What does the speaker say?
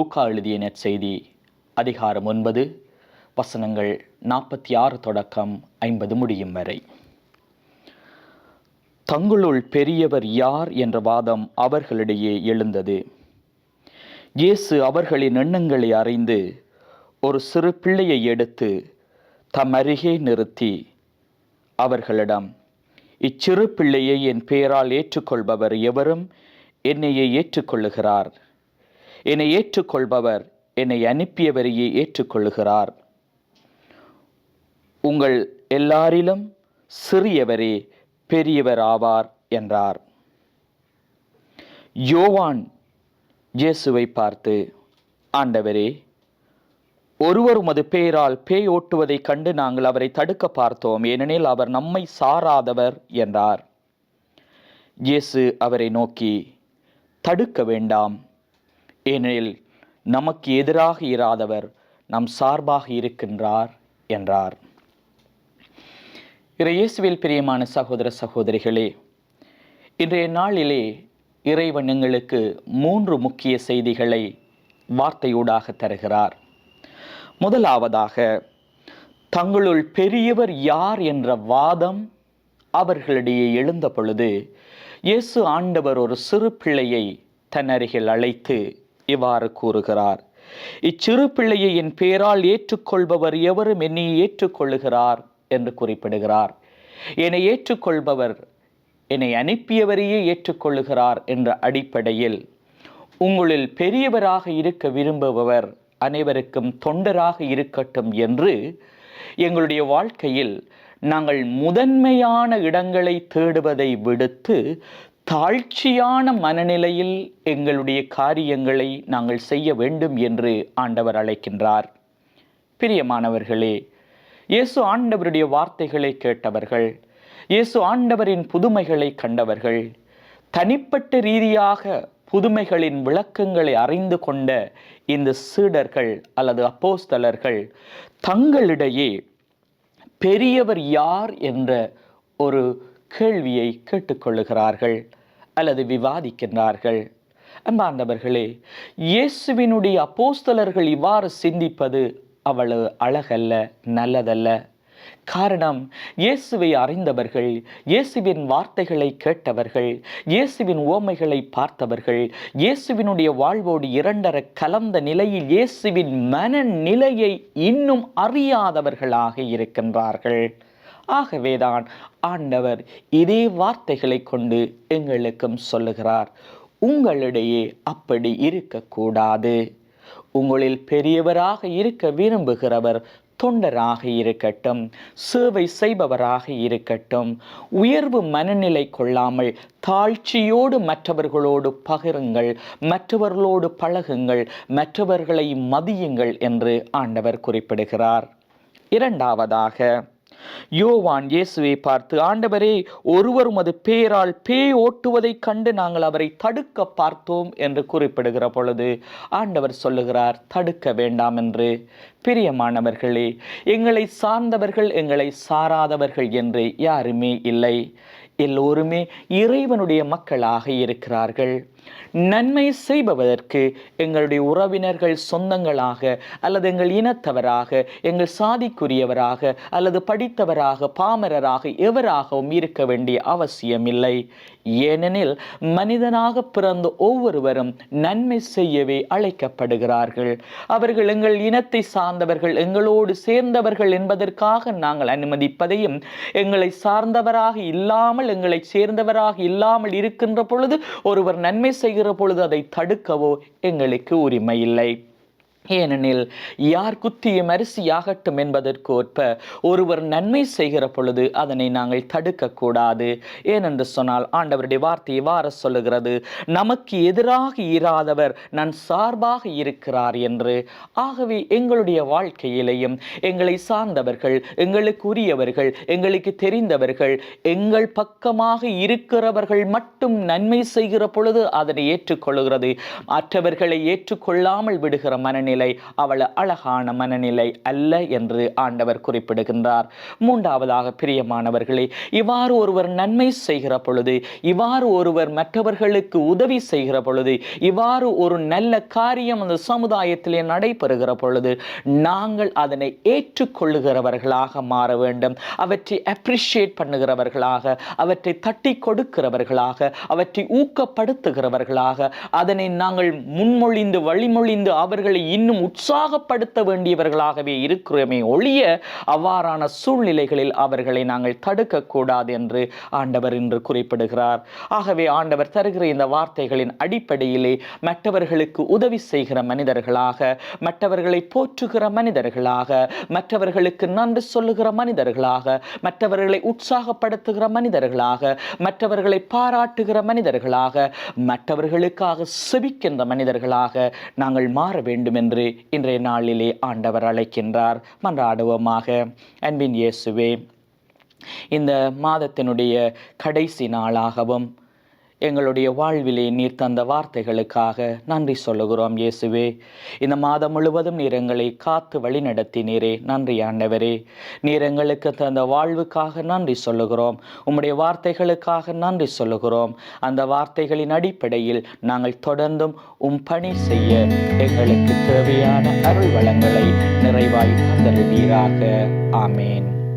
லூக்கா எழுதிய நற்செய்தி அதிகாரம் ஒன்பது வசனங்கள் நாற்பத்தி ஆறு தொடக்கம் ஐம்பது முடியும் வரை. தங்களுள் பெரியவர் யார் என்ற வாதம் அவர்களிடையே எழுந்தது. இயேசு அவர்களின் எண்ணங்களை அறிந்து ஒரு சிறு பிள்ளையை எடுத்து தம் அருகே நிறுத்தி அவர்களிடம் இச்சிறு பிள்ளையை என் பெயரால் ஏற்றுக்கொள்பவர் எவரும் என்னையே ஏற்றுக்கொள்ளுகிறார். என்னை ஏற்றுக்கொள்பவர் என்னை அனுப்பியவரையே ஏற்றுக்கொள்கிறார் உங்கள் எல்லாரிலும் சிறியவரே பெரியவர் ஆவார் என்றார். யோவான் இயேசுவை பார்த்து ஆண்டவரே ஒருவர் உமது பெயரால் பேய் ஓட்டுவதை கண்டு நாங்கள் அவரை தடுக்க பார்த்தோம் ஏனெனில் அவர் நம்மை சாராதவர் என்றார். இயேசு அவரை நோக்கி தடுக்க வேண்டாம் ஏனெனில் நமக்கு எதிராக இராதவர் நம் சார்பாக இருக்கின்றார் என்றார். இறையேசுவில் பிரியமான சகோதர சகோதரிகளே இன்றைய நாளிலே இறைவன் எங்களுக்கு மூன்று முக்கிய செய்திகளை வார்த்தையூடாக தருகிறார். முதலாவதாக தங்களுள் பெரியவர் யார் என்ற வாதம் அவர்களிடையே எழுந்த பொழுது இயேசு ஆண்டவர் ஒரு சிறு பிள்ளையை தன் அருகில் அழைத்து இவ்வாறு கூறுகிறார். இச்சிறு பிள்ளையை என் பேரால் ஏற்றுக்கொள்பவர் எவரும் என்னை ஏற்றுக்கொள்ளுகிறார் என்று குறிப்பிடுகிறார். என்னை ஏற்றுக்கொள்பவர் என்னை அனுப்பியவரையே ஏற்றுக்கொள்ளுகிறார் என்ற அடிப்படையில் உங்களில் பெரியவராக இருக்க விரும்புபவர் அனைவருக்கும் தொண்டராக இருக்கட்டும் என்று எங்களுடைய வாழ்க்கையில் நாங்கள் முதன்மையான இடங்களை தேடுவதை விடுத்து தாழ்ச்சியான மனநிலையில் எங்களுடைய காரியங்களை நாங்கள் செய்ய வேண்டும் என்று ஆண்டவர் அழைக்கின்றார். பிரியமானவர்களே இயேசு ஆண்டவருடைய வார்த்தைகளை கேட்டவர்கள் இயேசு ஆண்டவரின் புதுமைகளை கண்டவர்கள் தனிப்பட்ட ரீதியாக புதுமைகளின் விளக்கங்களை அறிந்து கொண்ட இந்த சீடர்கள் அல்லது அப்போஸ்தலர்கள் தங்களிடையே பெரியவர் யார் என்ற ஒரு கேள்வியை கேட்டுக்கொள்ளுகிறார்கள். அல்லது விவாதிக்கின்றார்கள். அன்பார்ந்தவர்களே இயேசுவினுடைய அப்போஸ்தலர்கள் இவ்வாறு சிந்திப்பது அவ்வளவு அழகல்ல நல்லதல்ல. காரணம் இயேசுவை அறிந்தவர்கள் இயேசுவின் வார்த்தைகளை கேட்டவர்கள் இயேசுவின் ஓமைகளை பார்த்தவர்கள் இயேசுவினுடைய வாழ்வோடு இரண்டர கலந்த நிலையில் இயேசுவின் மனநிலையை இன்னும் அறியாதவர்களாக இருக்கின்றார்கள். ஆகவேதான் ஆண்டவர் இதே வார்த்தைகளை கொண்டு எங்களுக்கும் சொல்லுகிறார். உங்களிடையே அப்படி இருக்கக்கூடாது. உங்களில் பெரியவராக இருக்க விரும்புகிறவர் தொண்டராக இருக்கட்டும் சேவை செய்பவராக இருக்கட்டும் உயர்வு மனநிலை கொள்ளாமல் தாழ்ச்சியோடு மற்றவர்களோடு பகிருங்கள் மற்றவர்களோடு பழகுங்கள் மற்றவர்களை மதியுங்கள் என்று ஆண்டவர் குறிப்பிடுகிறார். இரண்டாவதாக யோவான் இயேசுவை பார்த்து ஆண்டவரே ஒருவர் உமது பேரால் பேய் ஓட்டுவதைக் கண்டு நாங்கள் அவரை தடுக்க பார்த்தோம் என்று குறிப்பிடுகிற பொழுது ஆண்டவர் சொல்லுகிறார் தடுக்க வேண்டாம் என்று. பிரியமானவர்களே எங்களை சார்ந்தவர்கள் எங்களை சாராதவர்கள் என்று யாருமே இல்லை. எல்லோருமே இறைவனுடைய மக்களாக இருக்கிறார்கள். நன்மை செய்பவதற்கு எங்களுடைய உறவினர்கள் சொந்தங்களாக அல்லது எங்கள் இனத்தவராக எங்கள் சாதிக்குரியவராக அல்லது படித்தவராக பாமரராக எவராகவும் இருக்க வேண்டிய அவசியம் இல்லை. ஏனெனில் மனிதனாக பிறந்த ஒவ்வொருவரும் நன்மை செய்யவே அழைக்கப்படுகிறார்கள். அவர்கள் எங்கள் இனத்தை சார்ந்தவர்கள் எங்களோடு சேர்ந்தவர்கள் என்பதற்காக நாங்கள் அனுமதிப்பதையும் எங்களை சார்ந்தவராக இல்லாமல் எங்களை சேர்ந்தவராக இல்லாமல் இருக்கின்ற பொழுது ஒருவர் நன்மை செய்கிற பொழுது அதை தடுக்கவோ எங்களுக்கு உரிமை இல்லை. ஏனெனில் யார் குத்திய அரிசியாகட்டும் என்பதற்கு ஒற்ப ஒருவர் நன்மை செய்கிற பொழுது அதனை நாங்கள் தடுக்கக்கூடாது. ஏனென்று சொன்னால் ஆண்டவருடைய வார்த்தையை வார சொல்லுகிறது நமக்கு எதிராக இராதவர் நான் சார்பாக இருக்கிறார் என்று. ஆகவே எங்களுடைய வாழ்க்கையிலேயும் எங்களை சார்ந்தவர்கள் எங்களுக்கு உரியவர்கள் எங்களுக்கு தெரிந்தவர்கள் எங்கள் பக்கமாக இருக்கிறவர்கள் மட்டும் நன்மை செய்கிற பொழுது அதனை ஏற்றுக்கொள்கிறது. மற்றவர்களை ஏற்றுக்கொள்ளாமல் விடுகிற மனநிலை மனநிலை அவள் அழகான மனநிலை அல்ல என்று ஆண்டவர் குறிப்பிடுகின்றார். மூன்றாவதாக பிரியமானவர்களே இவ்வாறு ஒருவர் நன்மை செய்கிற பொழுது இவ்வாறு ஒருவர் மற்றவர்களுக்கு உதவி செய்கிற பொழுது இவ்வாறு ஒரு நல்ல காரியம் அந்த சமுதாயத்திலே நடைபெறுகிற பொழுது நாங்கள் அதனை ஏற்றுக்கொள்ளுகிறவர்களாக மாற வேண்டும். அவற்றை அப்ரிஷியேட் பண்ணுகிறவர்களாக அவற்றை தட்டி கொடுக்கிறவர்களாக அவற்றை ஊக்கப்படுத்துகிறவர்களாக அதனை நாங்கள் முன்மொழிந்து வழிமொழிந்து அவர்களை இன்னும் உற்சாகப்படுத்த வேண்டியவர்களாகவே இருக்கிறோமே ஒழிய அவ்வாறான சூழ்நிலைகளில் அவர்களை நாங்கள் தடுக்கக்கூடாது என்று ஆண்டவர் இன்று குறிப்பிடுகிறார். ஆகவே ஆண்டவர் தருகிற இந்த வார்த்தைகளின் அடிப்படையிலே மற்றவர்களுக்கு உதவி செய்கிற மனிதர்களாக மற்றவர்களை போற்றுகிற மனிதர்களாக மற்றவர்களுக்கு நன்றி சொல்லுகிற மனிதர்களாக மற்றவர்களை உற்சாகப்படுத்துகிற மனிதர்களாக மற்றவர்களை பாராட்டுகிற மனிதர்களாக மற்றவர்களுக்காக செபிக்கின்ற மனிதர்களாக நாங்கள் மாற வேண்டும் என்று இன்றைய நாளிலே ஆண்டவர் அழைக்கின்றார். மன்றாடுவோமாக. அன்பின் இயேசுவே இந்த மாதத்தினுடைய கடைசி நாளாகவும் எங்களுடைய வாழ்விலே நீர் தந்த வார்த்தைகளுக்காக நன்றி சொல்லுகிறோம் இயேசுவே. இந்த மாதம் முழுவதும் நீர் எங்களை காத்து வழி நடத்தினீரே நன்றி ஆண்டவரே. நீர் எங்களுக்கு தந்த வாழ்வுக்காக நன்றி சொல்லுகிறோம். உம்முடைய வார்த்தைகளுக்காக நன்றி சொல்லுகிறோம். அந்த வார்த்தைகளின் அடிப்படையில் நாங்கள் தொடர்ந்தும் உம் பணி செய்ய எங்களுக்கு தேவையான அருள் வளங்களை நிறைவாய் தந்தருவீராக. ஆமேன்.